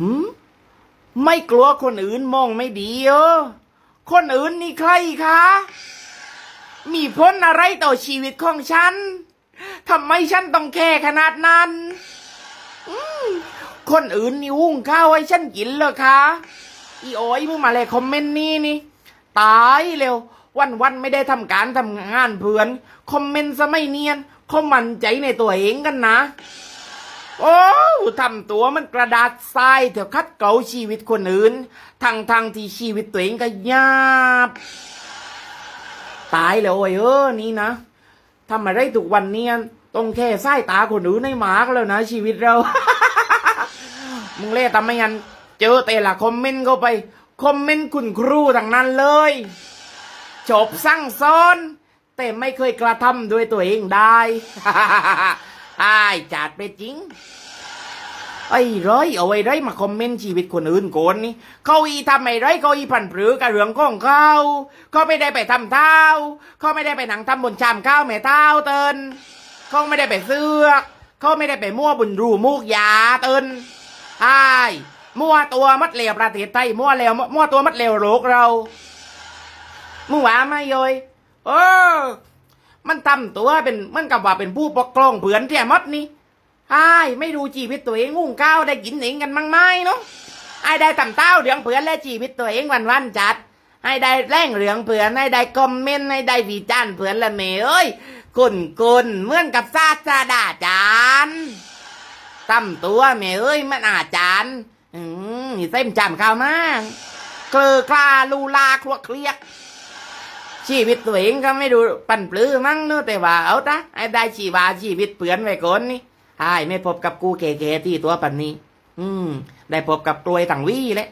หืมไม่กลัวคนอื่นมองไม่ดีเออคนอื่นนี่ใครคะ มีพ้นอะไรต่อชีวิตของฉันทำไมฉันต้องแค่ขนาดนั้น คนอื่นนี่หุ้งข้าวให้ฉันกินเหรอคะ อีโอ้ยมึงมาเลยคอมเมนต์นี่นี่ ตายเร็ว วันวันๆไม่ได้ทำการทำงานเพื่อน คอมเมนต์ซะไม่เนียนเขามั่นใจในตัวเองกันนะ โอ้ทำตัวมันกระดาษทรายเถอะคัดเกาชีวิตคนอื่นทางทางที่ชีวิตตัวเองก็ยาบ ตายแล้วโอ้ยเออนี่นะทำอะไรทุกวันเนี้ยต้องแค่ไสายตาคนอื่นให้หมากแล้วนะ ชีวิตเรา มึงเล่ทำไมงั้นเจอแต่ละคอมเมนต์เข้าไป คอมเมนต์คุณครูทั้งนั้นเลยจบสั่งซ้อน แต่ไม่เคยกระทำด้วยตัวเองได้ อายจัดไปจริง ไอ้ร้อยเอาไว้ไรมาคอมเมนต์ชีวิตคนอื่นโกนนี่เขาอีทำไอ้ไรเขาอีพันปรือกับเรื่องของเขาเขาไม่ได้ไปทำเท้าเขาไม่ได้ไปหนังทำบนชามข้าวแม่เท้าเตินเขาไม่ได้ไปเสื้อเขาไม่ได้ไปมั่วบุญรูมูกยาเตินไอ้ายมั่วตัวมัดเหลวประเทศไทยมั่วเหลวมั่วตัวมัดเหลวโลกเรามึงว่าไหมโยยเออ มันทำตัวเป็นเหมันกับว่าเป็นผู้ปกครองเผือนแท้มัดนี่ไอ้ไม่ดูชีวิตตัวเองงุ่งก้าวได้กินเองกันมั้งไหมเนาะไอ้ได้ตำเต้าเรื่องเผือนและชีวิตตัวเองวันวันจัดให้ได้แร่งเหลืองเผือนให้ได้คอมเมนต์ให้ได้วีจานเผือนละเมเอ้ยกุนกุนเหมือนกับซาจาดาจานตำตัวเมเอ้ยมันอาจารย์อืมเส้นจำข้าวมากเกลือกลาลูลาครัวเครียก ชีวิตตัวเองก็ไม่ดูปั่นปลื้อมั้งเนอะแต่ว่าเอาตะไอ้ได้ชีวาชีวิตเปลือนไว้ก่อนนี่ไอ้ไม่พบกับกูเก๋ๆที่ตัวปันนี้ อืม ได้พบกับกลวยต่างวี่เลย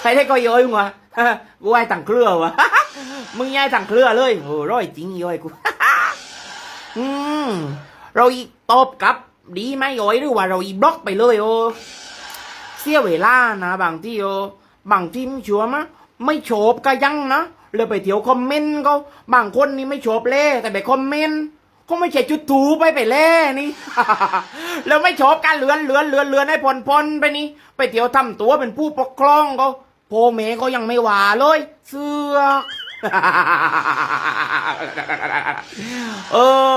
ใครได้ก็ย้อยมึงวะกูไอ้ต่างเครือวะมึงย้ายต่างเครือเลยโอ้ร้อยจริงย้อยกูอืมเราอีตอบกลับ ดีไหมย้อยหรือว่าเราอีบล็อกไปเลยโอเสียเวลานะบางที่โอบางที่ไม่ชัวร์มะไม่โฉบก็ยังนะ เลยไปเที่ยวคอมเมนต์เขาบางคนนี่ไม่โฉบเล่แต่ไปคอมเมนต์เขาไม่ใช่จุดถูไปไปเล่นี่ แล้วไม่โฉบกันเลือนเลือนเลือนเลือนให้พลพลไปนี่ ไปเที่ยวทำตัวเป็นผู้ปกครองเขาโพเมเขายังไม่หวาเลย เสือเออ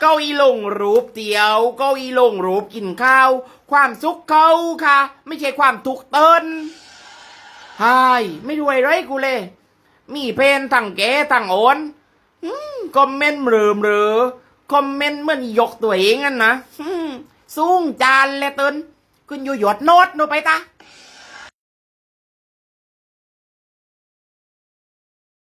เก้าอี้ลงรูปเตียวเก้าอี้ลงรูปกินข้าว ความสุขเขาค่ะ ไม่ใช่ความทุกข์เติ้นไฮไม่รวยไรกูเลย มีเพนทั้งแกทั้งโอนอคอมเมนต์เรือเรือคอมเมนต์เหมือนยกตัวเองอันนะสูงจานเลยเตินคุณอยู่หยดโนดโนไปตา